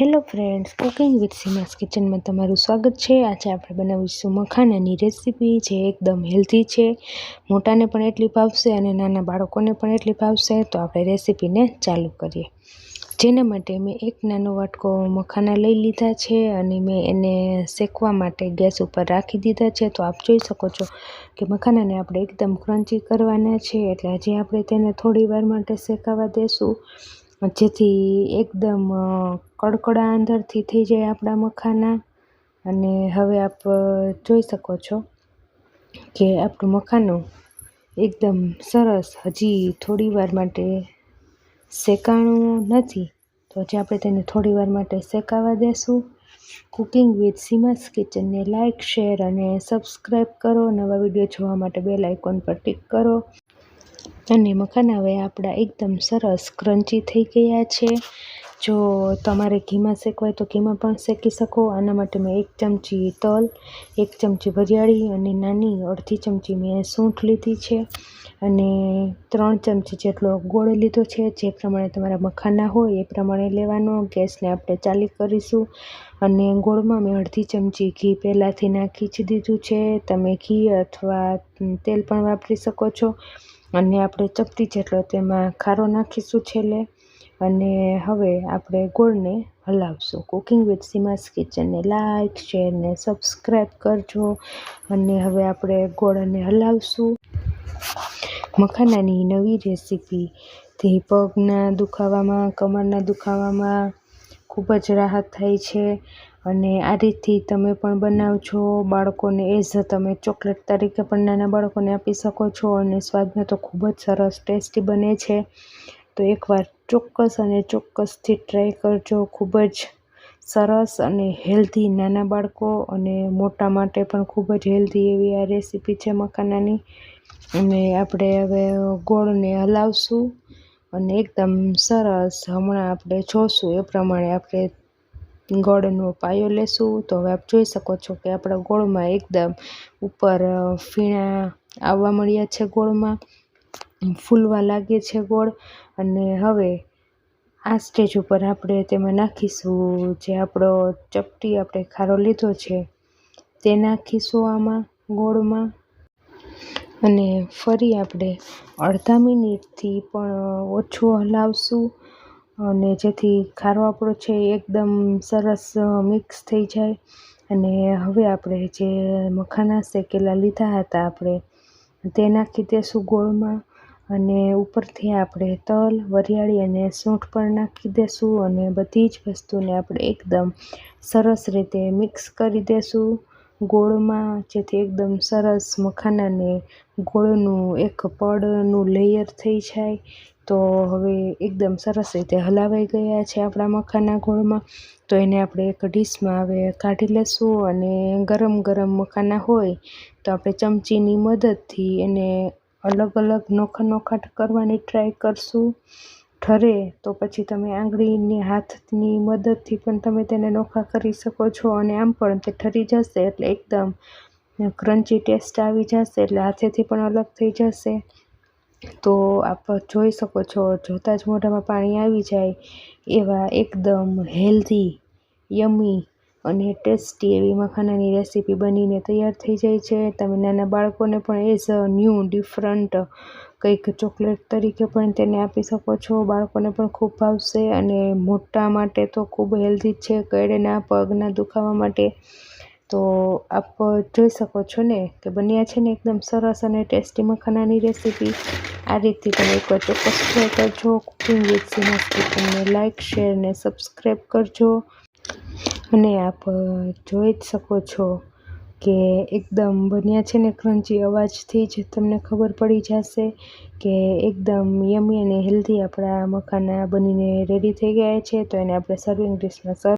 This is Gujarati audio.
Hello friends cooking with Seema's કિચનમાં તમારું સ્વાગત છે. આજે આપણે બનાવીશું મખાનાની રેસીપી જે એકદમ હેલ્ધી છે. મોટાને પણ એટલી ભાવશે અને નાના બાળકોને પણ એટલી ભાવશે. તો આપણે રેસીપીને ચાલુ કરીએ. જેના માટે મેં એક નાનો વાટકો મખાના લઈ લીધા છે અને મેં એને શેકવા માટે ગેસ ઉપર રાખી દીધા છે. તો આપ જોઈ શકો છો કે મખાનાને આપણે એકદમ ક્રન્ચી કરવાના છે. એટલે હજી આપણે તેને થોડી વાર માટે શેકાવા દેશું. જેથી એકદમ કડકડા અંદરથી થઈ જાય આપણા મખાના. અને હવે આપ જોઈ શકો છો કે આપણું મખાનું એકદમ સરસ, હજી થોડી વાર માટે શેકાણું નથી. તો હજી આપણે તેને થોડી વાર માટે શેકાવા દેશું. કુકિંગ વિથ સીમાસ કિચનને લાઇક શેર અને સબસ્ક્રાઈબ કરો. નવા વીડિયો જોવા માટે બેલ આઇકોન પર ટિક કરો. અને મખાના હવે આપણા એકદમ સરસ ક્રન્ચી થઈ ગયા છે. જો તમારે ઘીમાં શેકવાય તો ઘીમાં પણ શેકી શકો. આના માટે મેં એક ચમચી તલ, એક ચમચી વરિયાળી અને નાની અડધી ચમચી મેં સૂંઠ લીધી છે. અને ત્રણ ચમચી જેટલો ગોળ લીધો છે. જે પ્રમાણે તમારા મખાના હોય એ પ્રમાણે લેવાનો. ગેસને આપણે ચાલી કરીશું. અને ગોળમાં મેં અડધી ચમચી ઘી પહેલાંથી નાખી જ દીધું છે. તમે ઘી અથવા તેલ પણ વાપરી શકો છો. અને આપણે ચપટી જેટલો તેમાં ખારો નાખીશું છેલ્લે. અને હવે આપણે ગોળને હલાવશું. કુકિંગ વિથ સીમાસ કિચનને લાઇક શેર ને સબસ્ક્રાઈબ કરજો. અને હવે આપણે ગોળને હલાવશું. મખાનાની નવી રેસીપીથી પગના દુખાવામાં, કમરના દુખાવામાં ખૂબ જ રાહત થાય છે. અને આ રીતથી તમે પણ બનાવજો બાળકોને એઝ તમે ચોકલેટ તરીકે પણ નાના બાળકોને આપી શકો છો અને સ્વાદમાં તો ખૂબ જ સરસ ટેસ્ટી બને છે. તો એકવાર ચોક્કસ અને ચોક્કસથી ટ્રાય કરજો. ખૂબ જ સરસ અને હેલ્ધી નાના બાળકો અને મોટા માટે પણ ખૂબ જ હેલ્ધી એવી આ રેસીપી છે મકાનાની. અને આપણે હવે ગોળને હલાવશું અને એકદમ સરસ હમણાં આપણે જોશું એ પ્રમાણે આપણે ગોળનો પાયો લેશું. તો હવે આપ જોઈ શકો છો કે આપણા ગોળમાં એકદમ ઉપર ફીણા આવવા મળ્યા છે ગોળમાં. ફૂલવા લાગે છે ગોળ. અને હવે આ સ્ટેજ ઉપર આપણે તેમાં નાખીશું જે આપણો ચપટી આપણે ખારો લીધો છે તે નાખીશું આમાં ગોળમાં. અને ફરી આપણે અડધા મિનિટથી પણ ઓછું હલાવશું. અને જેથી ખારો આપણો છે એ એકદમ સરસ મિક્સ થઈ જાય. અને હવે આપણે જે મખાના શેકેલા લીધા હતા આપણે તે નાખી દઈશું ગોળમાં. અને ઉપરથી આપણે તલ, વરિયાળી અને સૂંઠ પણ નાખી દઈશું અને બધી જ વસ્તુને આપણે એકદમ સરસ રીતે મિક્સ કરી દઈશું ગોળમાં જેથી એકદમ સરસ મખાનાને ગોળનું એક પડનું લેયર થઈ જાય, તો હવે એકદમ સરસ રીતે હલાવાઈ ગયા છે આપણા મખાના ગોળમાં. તો એને આપણે એક ડીશમાં હવે કાઢી લેશું અને ગરમ ગરમ મખાના હોય, તો આપણે ચમચીની મદદથી એને અલગ અલગ નોખા નોખા કરવાની ટ્રાય કરશું. ઠરે તો પછી તમે આંગળીની હાથની મદદથી પણ તમે તેને નોખા કરી શકો છો અને આમ પણ તે ઠરી જશે એટલે એકદમ ક્રન્ચી ટેસ્ટ આવી જશે એટલે હાથેથી પણ અલગ થઈ જશે. તો આપ જોઈ શકો છો, જોતાં જ મોઢામાં પાણી આવી જાય એવા એકદમ હેલ્ધી યમી અને ટેસ્ટી એવી મખાનાની રેસીપી બનીને તૈયાર થઈ જાય છે. તમે નાના બાળકોને પણ એઝ અ ન્યૂ ડિફરન્ટ કંઈક ચોકલેટ તરીકે પણ તેને આપી શકો છો. બાળકોને પણ ખૂબ ભાવશે અને મોટા માટે તો ખૂબ હેલ્ધી છે. કડના પગના દુખાવા માટે તો આપ જોઈ શકો છો ને કે બન્યા છે ને એકદમ સરસ અને ટેસ્ટી મખાનાની રેસીપી. આ રીતથી તમે એકવાર ચોક્કસ ટ્રાય કરજો. કુકિંગ વિથ સીમાસ તમને લાઇક શેર ને સબસ્ક્રાઈબ કરજો. અને આપ જોઈ જ શકો છો કે એકદમ બન્યા છે ને ક્રન્ચી અવાજથી જ તમને ખબર પડી જશે કે એકદમ યમી અને હેલ્ધી આપણા મખાના બનીને રેડી થઈ ગયા છે. તો એને આપણે સર્વિંગ ડિશમાં સર્વ